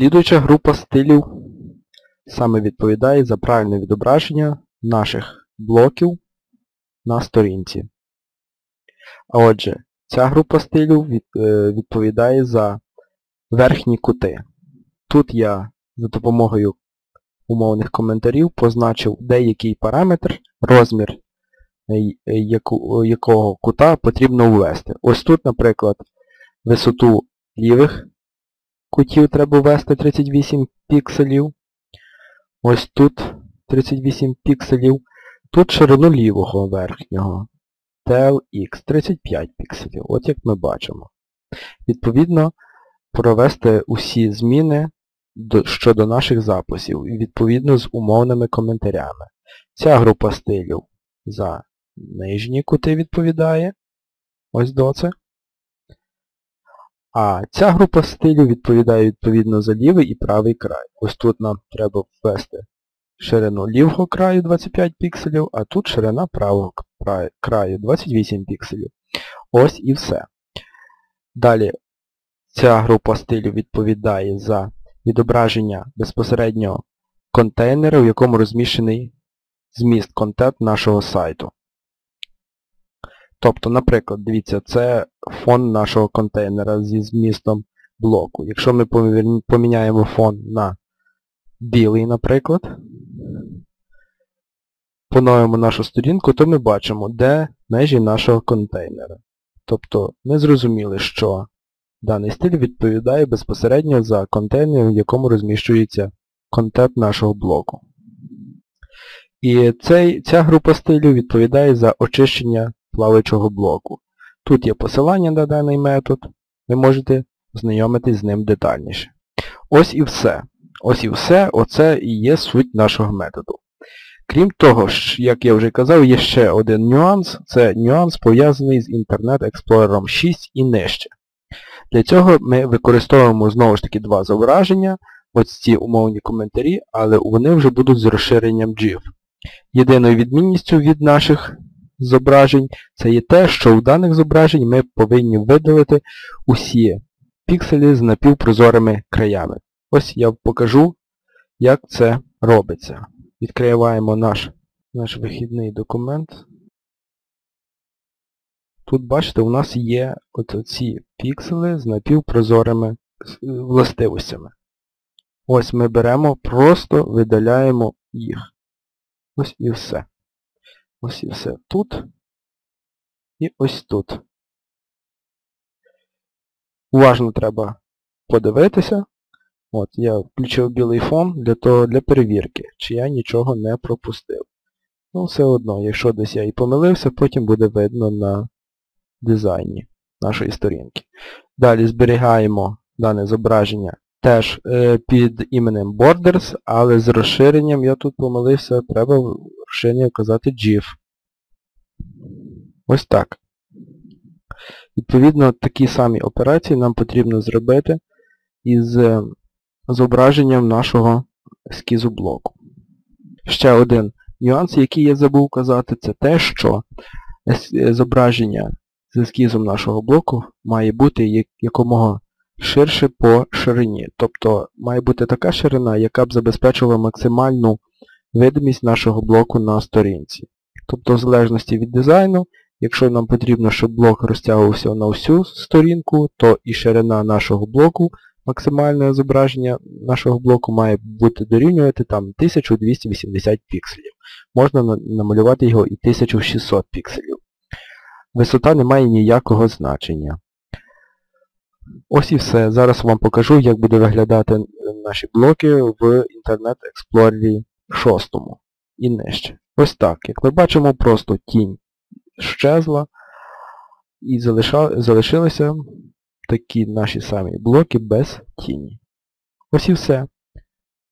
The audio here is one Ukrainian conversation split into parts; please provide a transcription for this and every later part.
Слідуюча група стилів саме відповідає за правильне відображення наших блоків на сторінці. А отже, ця група стилів е, відповідає за верхні кути. Тут я за допомогою умовних коментарів позначив деякий параметр, розмір е, якого кута потрібно ввести. Ось тут, наприклад, висоту лівих кутів треба ввести 38 пікселів. Ось тут 38 пікселів. Тут ширину лівого верхнього. TLX 35 пікселів. От як ми бачимо. Відповідно, провести усі зміни щодо наших записів відповідно з умовними коментарями. Ця група стилів за нижні кути відповідає. Ось доце. А ця група стилів відповідає відповідно за лівий і правий край. Ось тут нам треба ввести ширину лівого краю 25 пікселів, а тут ширина правого краю 28 пікселів. Ось і все. Далі ця група стилів відповідає за відображення безпосередньо контейнера, в якому розміщений зміст контент нашого сайту. Тобто, наприклад, дивіться, це фон нашого контейнера зі змістом блоку. Якщо ми поміняємо фон на білий, наприклад, поновимо нашу сторінку, то ми бачимо, де межі нашого контейнера. Тобто ми зрозуміли, що даний стиль відповідає безпосередньо за контейнер, в якому розміщується контент нашого блоку. І цей, ця група стилів відповідає за очищення плаваючого блоку. Тут є посилання на даний метод, ви можете знайомитись з ним детальніше. Ось і все. Ось і все, оце і є суть нашого методу. Крім того, як я вже казав, є ще один нюанс. Це нюанс пов'язаний з Internet Explorer 6 і нижче. Для цього ми використовуємо знову ж таки два зображення, ось ці умовні коментарі, але вони вже будуть з розширенням GIF. Єдиною відмінністю від наших зображень це є те, що у даних зображень ми повинні видалити усі пікселі з напівпрозорими краями. Ось я покажу, як це робиться. Відкриваємо наш, наш вихідний документ. Тут, бачите, у нас є оці піксели з напівпрозорими властивостями. Ось ми беремо, просто видаляємо їх. Ось і все. Ось і все тут. І ось тут. Уважно треба подивитися. От, Я включив білий фон для того, для перевірки, чи я нічого не пропустив. Ну, все одно, якщо десь я і помилився, потім буде видно на дизайні нашої сторінки. Далі зберігаємо дане зображення теж е, під іменем Borders, але з розширенням я тут помилився, треба розширення вказати GIF. Ось так. Відповідно, такі самі операції нам потрібно зробити із е, зображенням нашого ескізу блоку. Ще один нюанс, який я забув казати, це те, що е, зображення з ескізом нашого блоку має бути якомога ширше по ширині. Тобто має бути така ширина, яка б забезпечувала максимальну видимість нашого блоку на сторінці. Тобто в залежності від дизайну, якщо нам потрібно, щоб блок розтягувався на всю сторінку, то і ширина нашого блоку, максимальне зображення нашого блоку має бути дорівнювати там 1280 пікселів. Можна намалювати його і 1600 пікселів. Висота не має ніякого значення. Ось і все. Зараз вам покажу, як буде виглядати наші блоки в Internet Explorer 6 і нижче. Ось так. Як ми бачимо, просто тінь щезла і залишилися такі наші самі блоки без тіні. Ось і все.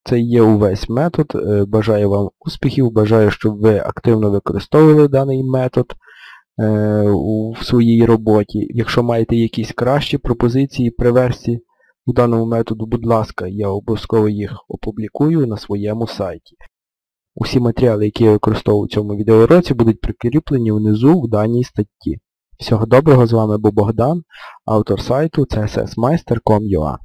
Це є увесь метод. Е, бажаю вам успіхів, бажаю, щоб ви активно використовували даний метод. Е, у своїй роботі. Якщо маєте якісь кращі пропозиції при версії у даному методу, будь ласка, я обов'язково їх опублікую на своєму сайті. Усі матеріали, які я використовую у цьому відеоуроці, будуть прикріплені внизу в даній статті. Всього доброго, з вами був Богдан, автор сайту cssmeister.com.ua